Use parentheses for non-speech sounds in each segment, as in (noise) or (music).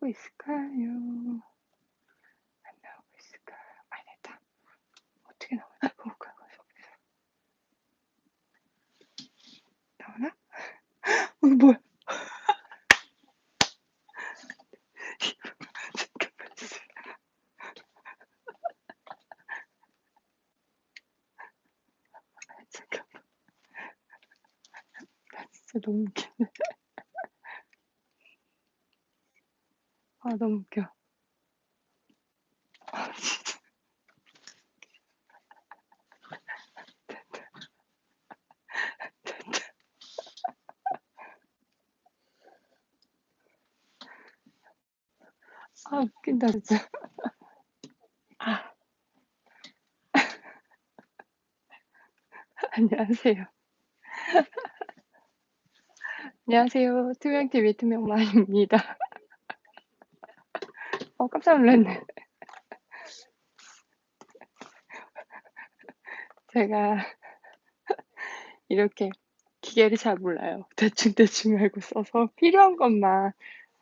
나오고 있을까요? 안 나오고 있을까요? 아 됐다. 어떻게 나오나? (laughs) 볼까? 나오나? (laughs) 어 뭐야? (laughs) 너무 웃기네. 아 너무 웃겨. 아 진짜. 아 웃긴다 진짜. 아. 안녕하세요. 안녕하세요. 투명TV 투명마입니다. 어 깜짝 놀랐네. (laughs) 제가 이렇게 기계를 잘 몰라요. 대충대충 알고 써서 필요한 것만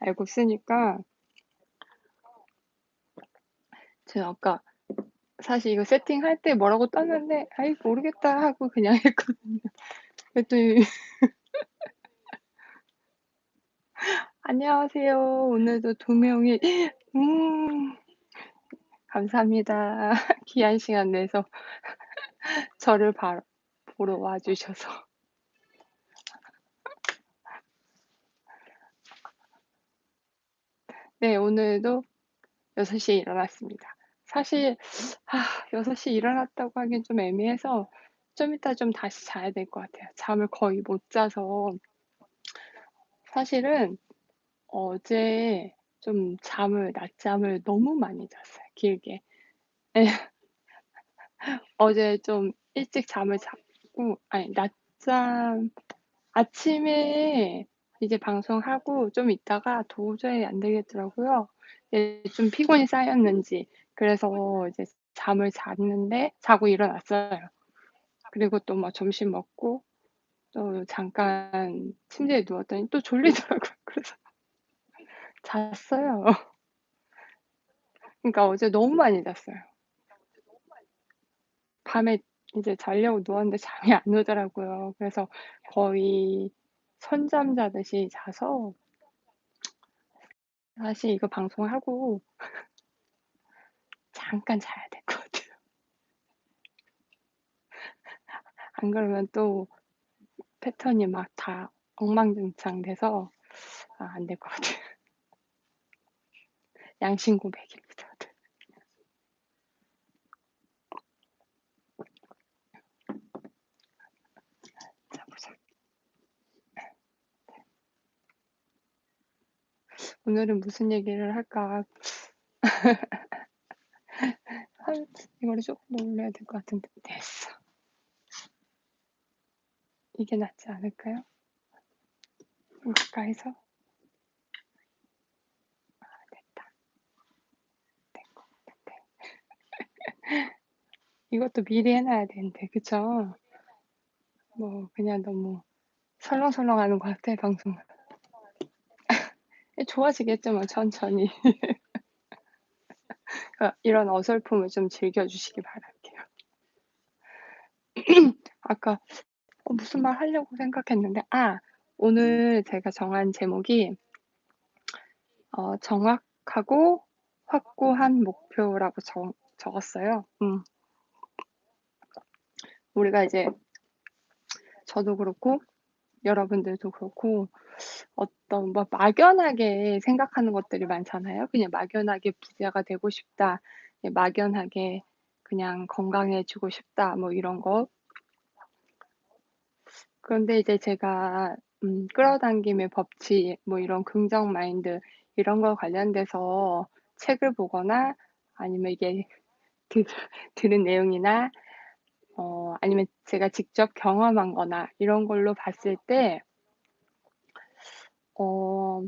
알고 쓰니까 제가 아까 사실 이거 세팅할 때 뭐라고 떴는데 '아이 모르겠다.' 하고 그냥 (laughs) 했거든요. 그랬더니 안녕하세요. 오늘도 2 명이 음. 감사합니다. (laughs) 귀한 시간 내서 (laughs) 저를 봐 보러 와 주셔서. 네 오늘도 6 시에 일어났습니다. 사실 아 6 시에 일어났다고 하기엔 좀 애매해서 좀 이따 좀 다시 자야 될 것 같아요. 잠을 거의 못 자서 사실은 어제 좀 잠을 낮잠을 너무 많이 잤어요 길게. 예. (laughs) 어제 좀 일찍 잠을 자고 아니 낮잠 아침에 이제 방송하고 좀 있다가 도저히 안 되겠더라고요. 예 좀 피곤이 쌓였는지. 그래서 이제 잠을 잤는데 자고 일어났어요. 그리고 또막 점심 먹고 또 잠깐 침대에 누웠더니 또 졸리더라고요. (laughs) 그래서 잤어요. (laughs) 그러니까 어제 너무 많이 잤어요. 밤에 이제 자려고 누웠는데 잠이 안 오더라고요. 그래서 거의 선잠 자듯이 자서 사실 이거 방송하고 (laughs) 잠깐 자야 될 것 같아요. (laughs) 안 그러면 또 패턴이 막 다 엉망진창 돼서 아 안 될 것 같아요. 양심 고백입니다. 네. 오늘은 무슨 얘기를 할까? 한 (laughs) 이거를 쪼끔 더 올려야 될 것 같은데. 됐어. 이게 낫지 않을까요? 좀 가까이서? 아 됐다. 된 것 같은데. 이것도 미리 해 놔야 되는데 그쵸? 뭐 그냥 너무 설렁설렁 하는 것 같아 방송은. 예 (laughs) 좋아지겠죠 뭐 천천히. 그러니까 (laughs) 이런 어설픔을 좀 즐겨 주시기 바랄게요. (clears throat) 아까 어 무슨 말 하려고 생각했는데 아 오늘 제가 정한 제목이 어 정확하고 확고한 목표라고 적 적었어요. 음. 우리가 이제 저도 그렇고 여러분들도 그렇고 어떤 뭐 막연하게 생각하는 것들이 많잖아요. 그냥 막연하게 '부자가 되고 싶다.' 예 막연하게 그냥 '건강해지고 싶다.' 뭐 이런 거. 그런데 이제 제가 음 끌어당김의 법칙 뭐 이런 긍정 마인드 이런 거 관련돼서 책을 보거나 아니면 이게 (laughs) 들 들은 내용이나 어 아니면 제가 직접 경험한 거나 이런 걸로 봤을 때 어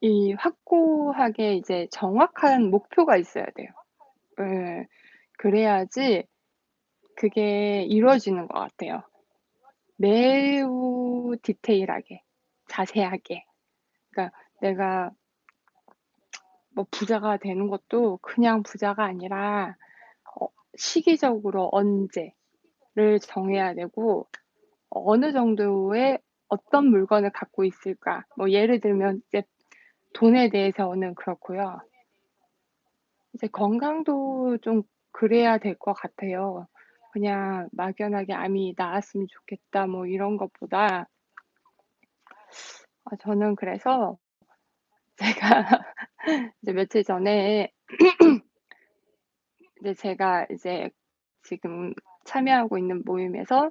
이 확고하게 이제 정확한 목표가 있어야 돼요. 예. 그래야지 그게 이루어지는 것 같아요. 매우 디테일하게 자세하게. 그러니까 내가 뭐 부자가 되는 것도 그냥 부자가 아니라 어 시기적으로 언제를 정해야 되고 어느 정도의 어떤 물건을 갖고 있을까. 뭐 예를 들면 이제 돈에 대해서는 그렇고요. 이제 건강도 좀 그래야 될 것 같아요. 그냥 막연하게 '암이 나았으면 좋겠다.' 뭐 이런 것보다 아 저는 그래서 (laughs) 제가 이제 며칠 전에 (clears throat) 이제 제가 이제 지금 참여하고 있는 모임에서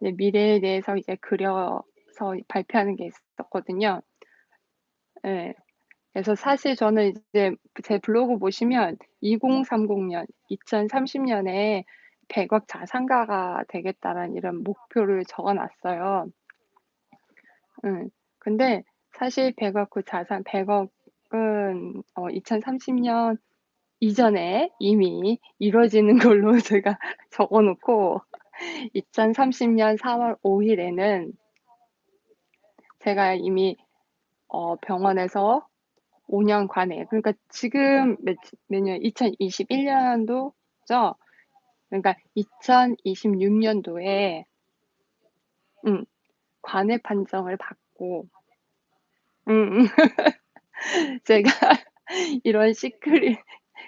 미래에 대해서 이제 그려서 발표하는 게 있었거든요. 예. 그래서 사실 저는 이제 제 블로그 보시면 2030 년, 2030 년에 100억 자산가가 되겠다라는 이런 목표를 적어 놨어요. 음. 근데 사실 100억 그 자산 100억은 어 2030년 이전에 이미 이루어지는 걸로 (laughs) 제가 적어 놓고 2030년 4월 5 일에는 제가 이미 어 병원에서 5 년간에 그러니까 지금 몇 몇 년 2021 년도죠. 그러니까 2026 년도에 음 관해 판정을 받고 음음. (laughs) 제가 (laughs) 이런 시크릿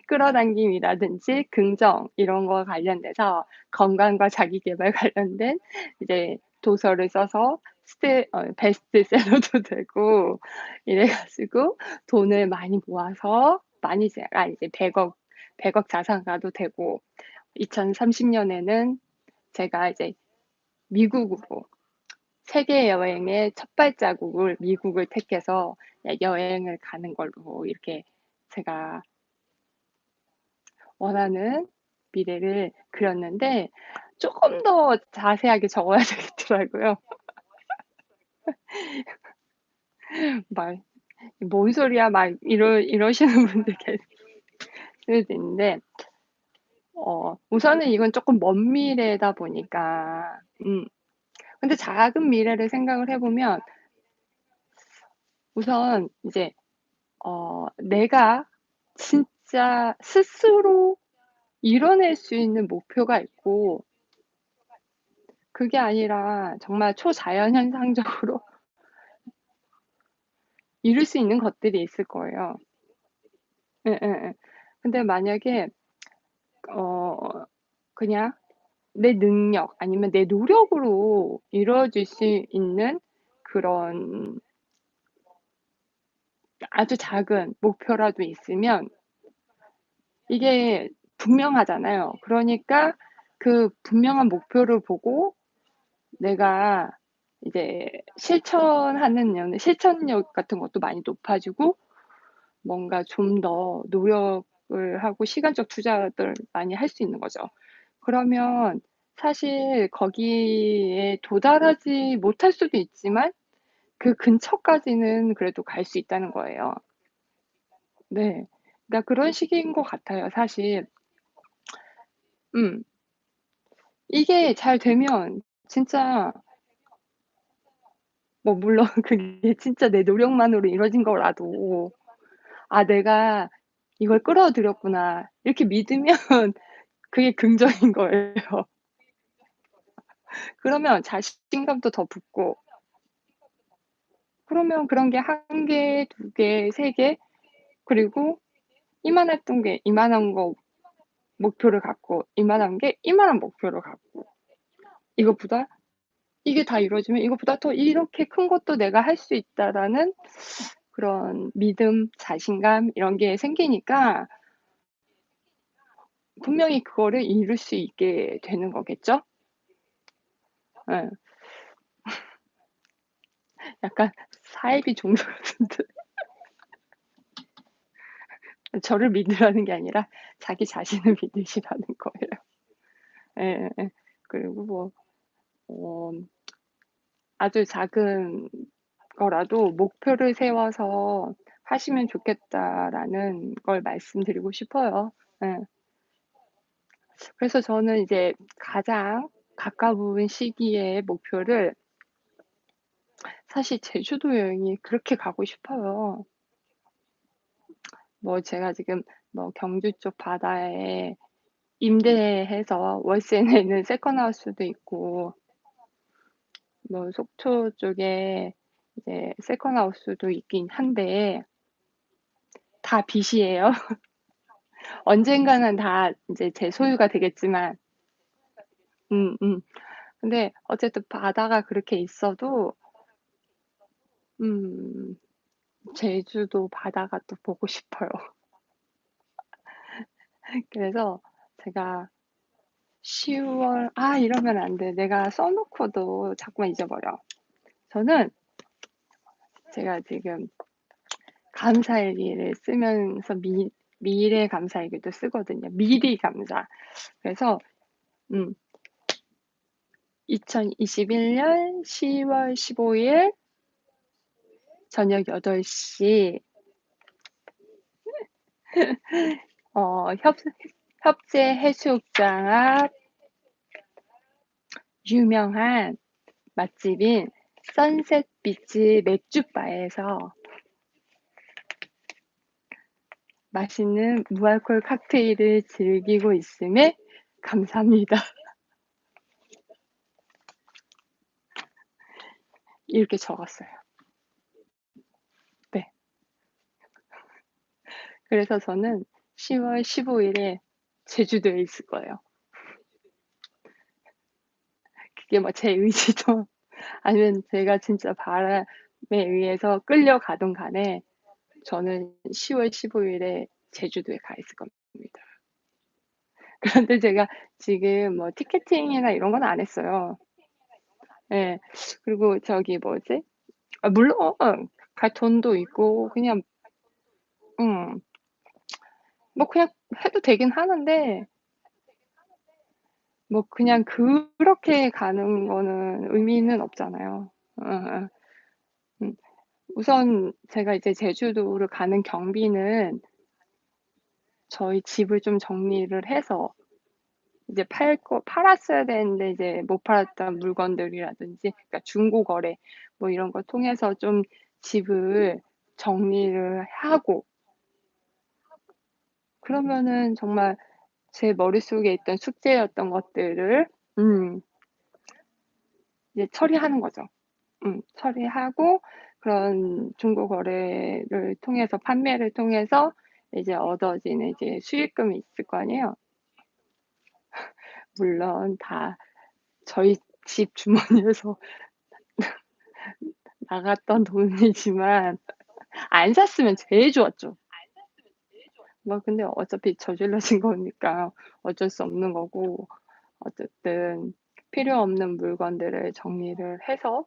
끌어당김이라든지 긍정 이런 거 관련돼서 건강과 자기 계발 관련된 이제 도서를 써서 스테 어 베스트셀러도 (laughs) 되고 이래 가지고 돈을 많이 모아서 많이 제가 이제 100억 100억 자산가도 되고 2030 년에는 제가 이제 미국으로 세계 여행의 첫 발자국을 미국을 택해서 예 여행을 가는 걸로 이렇게 제가 원하는 미래를 그렸는데 쪼끔 더 자세하게 적어야 (laughs) 되겠더라고요. (laughs) 막 "뭔 소리야." 막 이러 이러시는 분들 계실 수도 있는데 어 우선은 이건 쪼끔 먼 미래다 보니까 음 근데 작은 미래를 생각을 해 보면 우선 이제 어 내가 진 짜 스스로 이뤄낼 수 있는 목표가 있고 그게 아니라 정말 초자연 현상적으로 (laughs) 이룰 수 있는 것들이 있을 거예요. 예 예 예. 근데 만약에 어 그냥 내 능력 아니면 내 노력으로 이루어질 수 있는 그런 아주 작은 목표라도 있으면 이게 분명하잖아요. 그러니까 그 분명한 목표를 보고 내가 이제 실천하는 연 실천력 같은 것도 많이 높아지고 뭔가 좀 더 노력을 하고 시간적 투자를 많이 할 수 있는 거죠. 그러면 사실 거기에 도달하지 못할 수도 있지만 그 근처까지는 그래도 갈 수 있다는 거예요. 네. 그러니까 그런 식인 것 같아요 사실. 음. 이게 잘 되면 진짜 뭐 물론 (laughs) 그게 진짜 내 노력만으로 이루어진 거라도 '아 내가 이걸 끌어들였구나.' 이렇게 믿으면 (laughs) 그게 긍정인 거예요. 그러면 자신감도 더 붙고 그러면 그런 게 1 개, 2 개, 3 개 그리고 이만했던 게 이만한 거 목표를 갖고 이만한 게 이만한 목표를 갖고 이것보다 이게 다 이루어지면 '이것보다 더 이렇게 큰 것도 내가 할 수 있다.'라는 그런 믿음, 자신감 이런 게 생기니까 분명히 그거를 이룰 수 있게 되는 거겠죠? 예. (laughs) 약간 사이비 종교 같은데. 저를 믿으라는 게 아니라 자기 자신을 (laughs) 믿으시라는 거예요. 예예예. 그리고 뭐 어 아주 작은 거라도 목표를 세워서 하시면 좋겠다라는 걸 말씀드리고 싶어요. 예. 그래서 저는 이제 가장 가까운 시기의 목표를 사실 제주도 여행이 그렇게 가고 싶어요. 뭐 제가 지금 뭐 경주 쪽 바다에 임대해서 월세 내는 세컨하우스도 있고 뭐 속초 쪽에 이제 세컨하우스도 있긴 한데 다 빚이에요. (laughs) 언젠가는 다 인제 제 소유가 되겠지만 음 음. 근데 어쨌든 바다가 그렇게 있어도 음 제주도 바다가 또 보고 싶어요. (laughs) 그래서 제가 10월 아 이러면 안 돼. 내가 써 놓고도 자꾸만 잊어버려. 저는 제가 지금 감사일기를 쓰면서 미 미래 감사일기도 쓰거든요. 미리 감사. 그래서 음 2021년 10월 15일 저녁 8시 (laughs) 어 협 협재 해수욕장 앞 유명한 맛집인 선셋 비치 맥주바에서 맛있는 무알콜 칵테일을 즐기고 있음에 감사합니다. (laughs) 이렇게 적었어요. 네. 그래서 저는 10월 15일에 제주도에 있을 거예요. 그게 뭐 제 의지도 (laughs) 아니면 제가 진짜 바람에 의해서 끌려가든 간에 저는 10월 15일에 제주도에 가 있을 겁니다. 그런데 제가 지금 뭐 티켓팅이나 이런 건 안 했어요. 예. 그리고 저기 뭐지? 아 물론 갈 돈도 있고 그냥 음. 뭐 그냥 해도 되긴 하는데 뭐 그냥 그렇게 가는 거는 의미는 없잖아요. 어어. 음. 우선 제가 이제 제주도를 가는 경비는 저희 집을 좀 정리를 해서 이제 팔 거 팔았어야 되는데 이제 못 팔았던 물건들이라든지 그러니까 중고 거래 뭐 이런 걸 통해서 좀 집을 정리를 하고 그러면은 정말 제 머릿속에 있던 숙제였던 것들을 음 이제 처리하는 거죠. 음 처리하고 그런 중고 거래를 통해서 판매를 통해서 이제 얻어지는 이제 수익금이 있을 거 아니에요. (laughs) 물론 다 저희 집 주머니에서 (laughs) 나갔던 돈이지만 안 샀으면 제일 좋았죠. 뭐 근데 어차피 저질러진 (laughs) 거니까 어쩔 수 없는 거고 어쨌든 필요 없는 물건들을 정리를 해서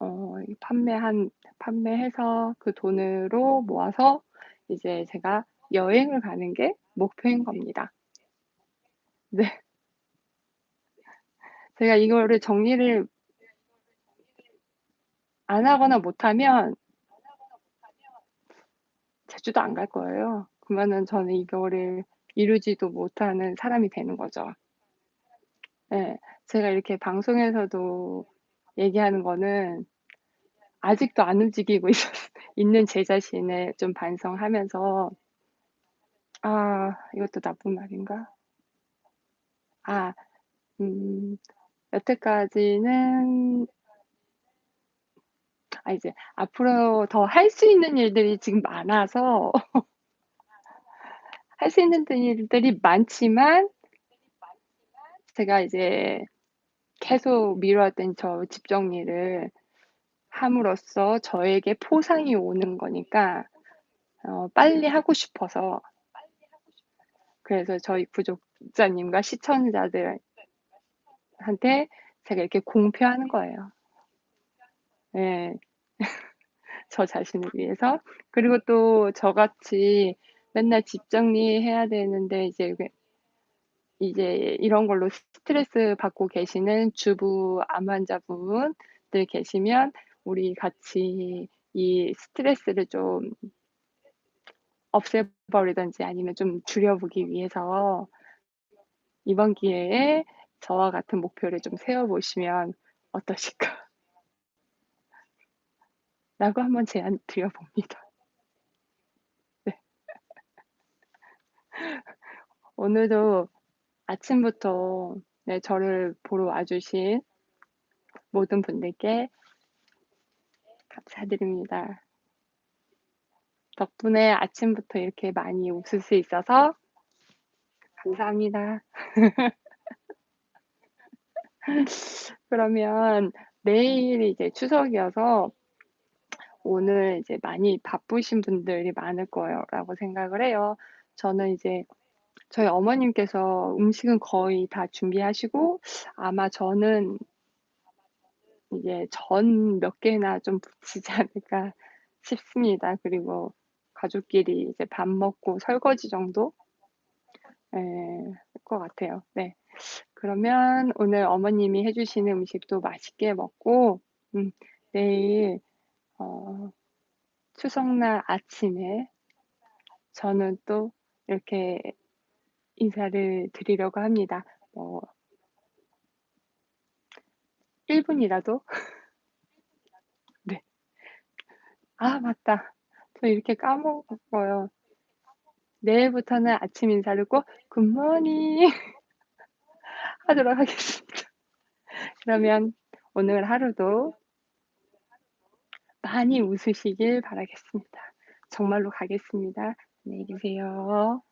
어이 판매한 판매해서 그 돈으로 모아서 이제 제가 여행을 가는 게 목표인 겁니다. 네. 제가 이거를 정리를 안 하거나 못하면 제주도 안 갈 거예요. 그러면은 저는 이거를 이루지도 못하는 사람이 되는 거죠. 예. 제가 이렇게 방송에서도 얘기하는 거는 아직도 안 움직이고 있었 (laughs) 있는 제 자신을 좀 반성하면서 '아 이것도 나쁜 말인가?' 아 음 여태까지는 아 이제 앞으로 더 할 수 있는 일들이 지금 많아서 (laughs) 할 수 있는 일들이 많지만 제가 이제 계속 미뤄왔던 저 집 정리를 함으로써 저에게 포상이 오는 거니까 어 빨리 하고 싶어서 그래서 저희 구독자님과 시청자들한테 제가 이렇게 공표하는 거예요. 예. 저 자신을 위해서. 그리고 또 저같이 맨날 집 정리해야 되는데 이제 이제 이런 걸로 스트레스 받고 계시는 주부 암 환자분들 계시면 우리 같이 이 스트레스를 좀 없애 버리든지 아니면 좀 줄여 보기 위해서 이번 기회에 저와 같은 목표를 좀 세워 보시면 어떠실까? 라고 한번 제안 드려봅니다. (laughs) 네. (laughs) 오늘도 아침부터 네, 저를 보러 와주신 모든 분들께 감사드립니다. 덕분에 아침부터 이렇게 많이 웃을 수 있어서 감사합니다. (laughs) 그러면 내일 이제 추석이어서 오늘 이제 많이 바쁘신 분들이 많을 거라고 생각을 해요. 저는 이제 저희 어머님께서 음식은 거의 다 준비하시고 아마 저는 이제 전 몇 개나 좀 부치지 않을까 싶습니다. 그리고 가족끼리 이제 밥 먹고 설거지 정도? 예. 할것 같아요. 네. 그러면 오늘 어머님이 해 주시는 음식도 맛있게 먹고 음 내일 어 추석날 아침에 저는 또 이렇게 인사를 드리려고 합니다. 뭐 1 분이라도? (laughs) 네. 아 맞다. 저 이렇게 까먹어요. 내일부터는 아침 인사를 꼭 굿모닝 (laughs) 하도록 하겠습니다. 그러면 오늘 하루도 많이 웃으시길 바라겠습니다. 정말로 가겠습니다. 안녕히 계세요.